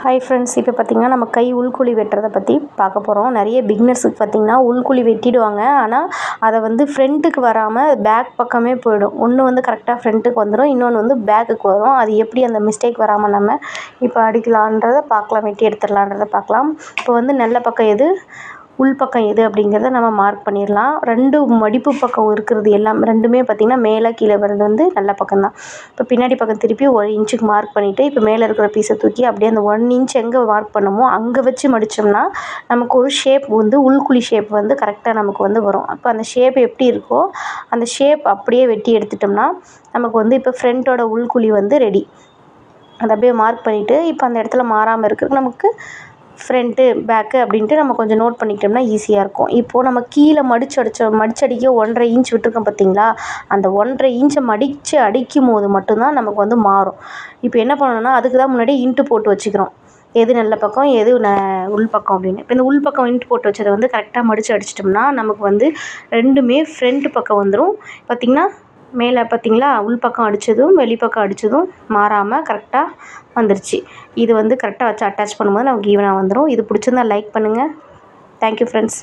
Hi friends இப்போ பார்த்திங்கன்னா நம்ம கை உள்குழி வெட்டுறத பற்றி பார்க்க போகிறோம் நிறைய பிக்னர்ஸுக்கு பார்த்திங்கன்னா உள்குழி வெட்டிடுவாங்க. ஆனால் அதை வந்து ஃப்ரண்ட்டுக்கு வராமல் பேக் பக்கமே போயிடும். ஒன்று வந்து கரெக்டாக ஃப்ரண்ட்டுக்கு வந்துடும் இன்னொன்று வந்து பேக்குக்கு வரும். அது எப்படி அந்த மிஸ்டேக் வராமல் நம்ம இப்போ அடிக்கலான்றதை பார்க்கலாம் வெட்டி எடுத்துடலான்றத பார்க்கலாம். இப்போ வந்து நல்ல பக்கம் எது? உள் பக்கம் எது அப்படிங்கிறத நம்ம மார்க் பண்ணிடலாம். ரெண்டு மடிப்பு பக்கம் இருக்கிறது எல்லாம் ரெண்டுமே பார்த்திங்கன்னா மேலே கீழே வர்றது வந்து நல்ல பக்கம் தான் இப்போ பின்னாடி பக்கம் திருப்பி ஒரு இன்ச்சுக்கு மார்க் பண்ணிவிட்டு இப்போ மேலே இருக்கிற பீஸை தூக்கி அப்படியே அந்த ஒன் இன்ச் எங்கே மார்க் பண்ணமோ அங்கே வச்சு மடித்தோம்னா நமக்கு ஒரு ஷேப் வந்து உள்குழி ஷேப் வந்து கரெக்டாக நமக்கு வந்து வரும். அப்போ அந்த ஷேப் எப்படி இருக்கோ அந்த ஷேப் அப்படியே வெட்டி எடுத்துட்டோம்னா நமக்கு வந்து இப்போ ஃப்ரண்ட்டோட உள்குழி வந்து ரெடி அதை அப்படியே மார்க் பண்ணிவிட்டு இப்போ அந்த இடத்துல மாறாமல் இருக்கிறதுக்கு நமக்கு ஃப்ரண்ட்டு பேக்கு அப்படின்ட்டு நம்ம கொஞ்சம் நோட் பண்ணிக்கிட்டோம்னா ஈஸியாக இருக்கும். இப்போது நம்ம கீழே மடித்து அடித்தோம் மடிச்சடிக்க ஒன்றரை இன்ச் விட்டுருக்கோம் பார்த்தீங்களா? அந்த ஒன்றரை இன்ச்சை மடித்து அடிக்கும் போது மட்டும்தான் நமக்கு வந்து மாறும். இப்போ என்ன பண்ணணும்னா அதுக்கு தான் முன்னாடி இன்ட்டு போட்டு வச்சுக்கிறோம். எது நல்ல பக்கம் எது ந உள் பக்கம் அப்படின்னு. இப்போ இந்த உள் பக்கம் இன்ட்டு போட்டு வச்சதை வந்து கரெக்டாக மடித்து அடிச்சிட்டோம்னா நமக்கு வந்து ரெண்டுமே ஃப்ரண்ட் பக்கம் வந்துடும் பார்த்திங்கன்னா மேலே பார்த்தீங்களா உள் பக்கம் அடித்ததும் வெளிப்பக்கம் அடித்ததும் மாறாமல் கரெக்டாக வந்துருச்சு. இது வந்து கரெக்டாக வச்சு அட்டாச் பண்ணும்போது நமக்கு ஈவனாக வந்துடும் இது பிடிச்சிருந்தா லைக் பண்ணுங்கள் தேங்க்யூ ஃப்ரெண்ட்ஸ்